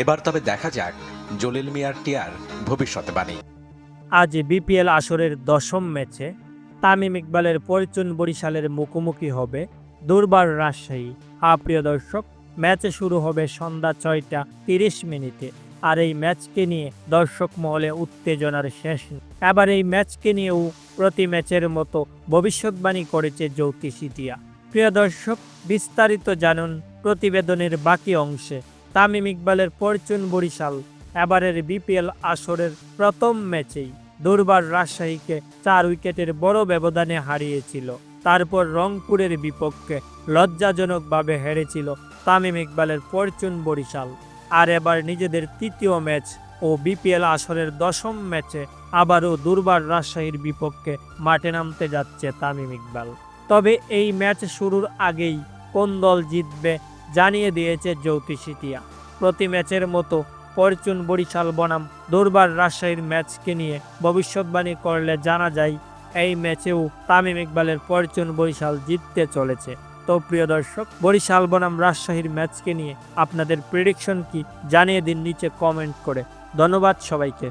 এবার তবে দেখা যাক জলিল মিয়ার টিয়ার ভবিষ্যৎবাণী আজ বিপিএল আসরের দশম ম্যাচে তামিম ইকবালের পরিচুন বরিশালের মুখোমুখি হবে দুর্বার রাজশাহী। হ্যাঁ প্রিয় দর্শক, ম্যাচ শুরু হবে সন্ধ্যা ছয়টা তিরিশ মিনিটে। আর এই ম্যাচকে নিয়ে দর্শক মহলে উত্তেজনার শেষ। এবার এই ম্যাচকে নিয়েও প্রতি ম্যাচের মতো ভবিষ্যৎবাণী করেছে জ্যোতিষিটিয়া প্রিয় দর্শক, বিস্তারিত জানুন প্রতিবেদনের বাকি অংশে। তামিম ইকবালের পরচুন বরিশাল, এবারের বিপিএল আসরের প্রথম ম্যাচেই দুর্বার রাজশাহীকে চার উইকেটের বড় ব্যবধানে হারিয়েছিল। তারপর রংপুরের বিপক্ষে লজ্জাজনকভাবে হেরেছিল তামিম ইকবালের পরচুন বরিশাল। আর এবার নিজেদের তৃতীয় ম্যাচ ও বিপিএল আসরের দশম ম্যাচে আবারও দুর্বার রাজশাহীর বিপক্ষে মাঠে নামতে যাচ্ছে তামিম ইকবাল। তবে এই ম্যাচ শুরুর আগেই কোন দল জিতবে জানিয়ে দিয়েছে জ্যোতিষিটিয়া প্রতি ম্যাচের মতো ফরচুন বরিশাল বনাম দুর্বার রাজশাহীর ম্যাচকে নিয়ে ভবিষ্যৎবাণী করলে জানা যায়, এই ম্যাচেও তামিম ইকবালের ফরচুন বরিশাল জিততে চলেছে। তো প্রিয় দর্শক, বরিশাল বনাম রাজশাহীর ম্যাচকে নিয়ে আপনাদের প্রেডিকশন কি জানিয়ে দিন নিচে কমেন্ট করে। ধন্যবাদ সবাইকে।